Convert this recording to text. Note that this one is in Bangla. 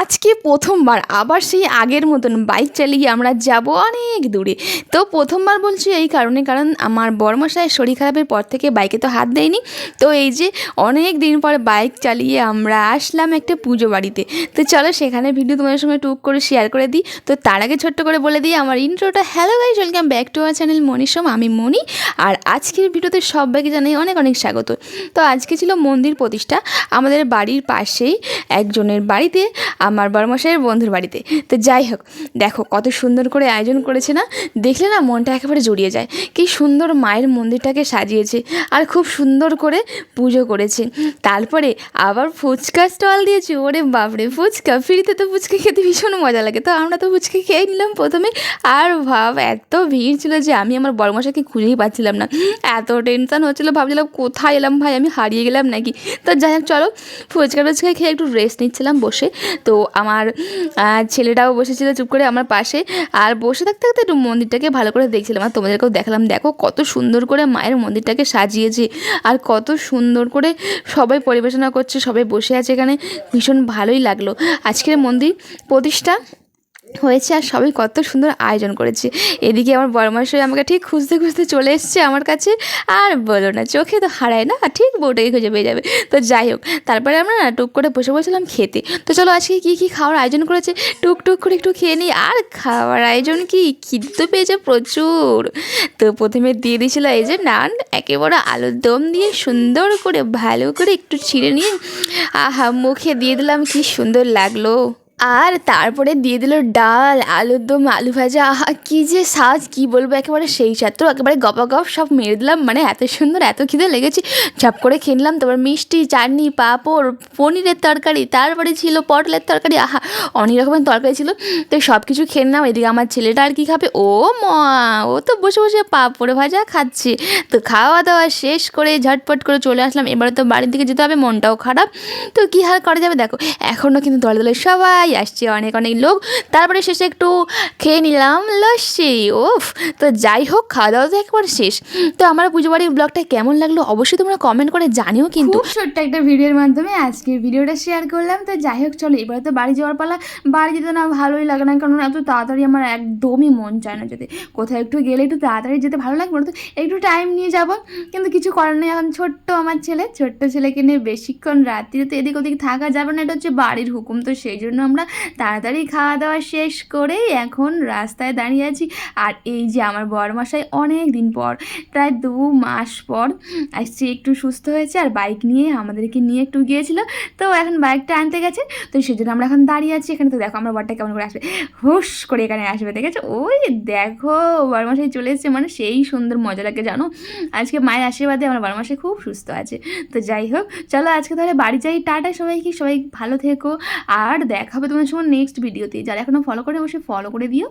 আজকে প্রথমবার, আবার সেই আগের মতন বাইক চালিয়ে আমরা যাব অনেক দূরে। তো প্রথমবার বলছি এই কারণে, কারণ আমার বড়মশাইয়ের শরীর খারাপের পর থেকে বাইকে তো হাত দেয়নি। তো এই যে অনেক দিন পর বাইক চালিয়ে আমরা আসলাম একটা পুজো বাড়িতে। তো চলো সেখানে ভিডিও তোমাদের সঙ্গে টুক করে শেয়ার করে দিই। তো তার আগে ছোট্ট করে বলে দিই, আমার ইন্ট্রোটা hello guys welcome back to our channel Manisham আমি মনি আর আজকের ভিডিওতে সবাইকে জানাই অনেক অনেক স্বাগত। তো আজকে ছিল মন্দির প্রতিষ্ঠা। আমাদের বাড়ির পাশেই একজনের বাড়িতে আমার বড়মশাইয়ের বন্ধুর বাড়িতে। তো যাই হোক, দেখো কত সুন্দর করে আয়োজন করেছে না? দেখলে না মনটা একেবারে জড়িয়ে যায়। কি সুন্দর মায়ের মন্দিরটাকে সাজিয়েছে আর খুব সুন্দর করে পুজো করেছে। তারপরে আবার ফুচকা স্টল দিয়েছে। ওরে বাপরে, ফুচকা, ফ্রিতে তো ফুচকা খেতে ভীষণ মজা লাগে। তো আমরা তো ফুচকা খেয়ে নিলাম প্রথমে। আর ভাব, এত ভিড় ছিল যে আমি আমার বড়মশাইকে খুঁজেই পাচ্ছিলাম না। এত টেনশন হচ্ছিল, ভাবছিলাম কোথায় এলাম ভাই, আমি হারিয়ে গেলাম নাকি? তো যাই হোক, চলো ফুচকা টুচকা খেয়ে একটু রেস্ট নিচ্ছিলাম বসে। তো আমার ছেলেটাও বসেছিল চুপ করে আমার পাশে। আর বসে থাকতে থাকতে একটু মন্দিরটাকে ভালো করে দেখছিলাম। আর তোমাদেরকেও দেখালাম, দেখো কত সুন্দর করে মায়ের মন্দিরটাকে সাজিয়েছে। আর কত সুন্দর করে সবাই পরিবেশনা করছে, সবাই বসে আছে এখানে। ভীষণ ভালোই লাগল। আজকের মন্দির প্রতিষ্ঠা হয়েছে আর সবাই কত সুন্দর আয়োজন করেছে। এদিকে আমার বরমাসই আমাকে ঠিক খুঁজতে খুঁজতে চলে এসছে আমার কাছে। আর বলো না, চোখে তো হারায় না, ঠিক বউটাকে খুঁজে পেয়ে যাবে। তো যাই হোক, তারপরে আমরা না টুক করে বসে বসেছিলাম খেতে। তো চলো আজকে কী কী খাওয়ার আয়োজন করেছে, টুক টুক করে একটু খেয়ে নিই। আর খাওয়ার আয়োজন কি? খিদে তো পেয়েছে প্রচুর। তো প্রথমে দিয়ে দিয়েছিল এই যে নান, একেবারে আলুর দম দিয়ে সুন্দর করে ভালো করে একটু ছিঁড়ে নিয়ে, আহা, মুখে দিয়ে দিলাম, কি সুন্দর লাগল। আর তারপরে দিয়ে দিল ডাল, আলুর দম, আলু ভাজা। আহা, কী যে সাজ, কী বলব, একেবারে সেই তো একেবারে গপা গপ সব মেরে দিলাম। মানে এত সুন্দর, এত খিদে লেগেছে। ঝাপ করে খেয়ে নিলাম। তারপর মিষ্টি, চাটনি, পাঁপড়, পনিরের তরকারি, তারপরে ছিল পটলের তরকারি। আহা, অনেক রকমের তরকারি ছিল। তো সব কিছু খেয়ে নিলাম। এদিকে আমার ছেলেটা আর কি খাবে? ও মা, ও তো বসে বসে পাঁপড় ভাজা খাচ্ছে। তো খাওয়া দাওয়া শেষ করে ঝটপট করে চলে আসলাম। এবারে তো বাড়ির দিকে যেতে হবে, মনটাও খারাপ। তো কী হাল করা যাবে দেখো। এখনও কিন্তু দলে দলে সবাই আসছে অনেক অনেক লোক। তারপরে শেষে একটু খেয়ে নিলাম লস্যি। ওফ তো যাই হোক খাওয়া দাওয়া তো একবার শেষ। তো আমার পুজো বাড়ির ব্লগটা কেমন লাগল অবশ্যই তোমরা কমেন্ট করে জানিও কিন্তু। ছোট্ট একটা ভিডিওর মাধ্যমে আজকের ভিডিওটা শেয়ার করলাম। তো যাই হোক, চলো, এবারে তো বাড়ি যাওয়ার পালা। বাড়ি যেতে না ভালোই লাগে না কারণ এত তাড়াতাড়ি আমার একদমই মন চায় না যেতে। কোথাও একটু গেলে একটু তাড়াতাড়ি যেতে ভালো লাগবে না তো একটু টাইম নিয়ে যাব। কিন্তু কিছু করার নেই, এখন ছোট্ট আমার ছেলে। ছোট্ট ছেলেকে নিয়ে বেশিক্ষণ রাত্রিতে তো এদিক ওদিক থাকা যাবে না, এটা হচ্ছে বাড়ির হুকুম। তো সেই জন্য আমরা তাড়াতাড়ি খাওয়া দাওয়া শেষ করে এখন রাস্তায় দাঁড়িয়ে আছি। আর এই যে আমার বরমশাই অনেক দিন পর, প্রায় দু মাস পর আসছে, একটু সুস্থ হয়েছে আর বাইক নিয়ে আমাদেরকে নিয়ে একটু গিয়েছিল। তো এখন বাইকটা আনতে গেছে। তো সেই জন্য আমরা এখন দাঁড়িয়ে আছি এখানে। তো দেখো আমার বরটা কেমন করে আসবে। হুস করে এখানে আসবে, দেখেছ? ওই দেখো বরমশাই চলে এসেছে। মানে সেই সুন্দর মজা লাগে, জানো? আজকে মায়ের আশীর্বাদে আমার বরমশাই খুব সুস্থ আছে। তো যাই হোক, চলো আজকে তাহলে বাড়ি যাই। টাটা সবাইকে। সবাই ভালো থেকো। আর দেখা হবে সময় সঙ্গে নেক্সট ভিডিওতে যারা এখনও ফলো করে অবশ্যই ফলো করে দিও।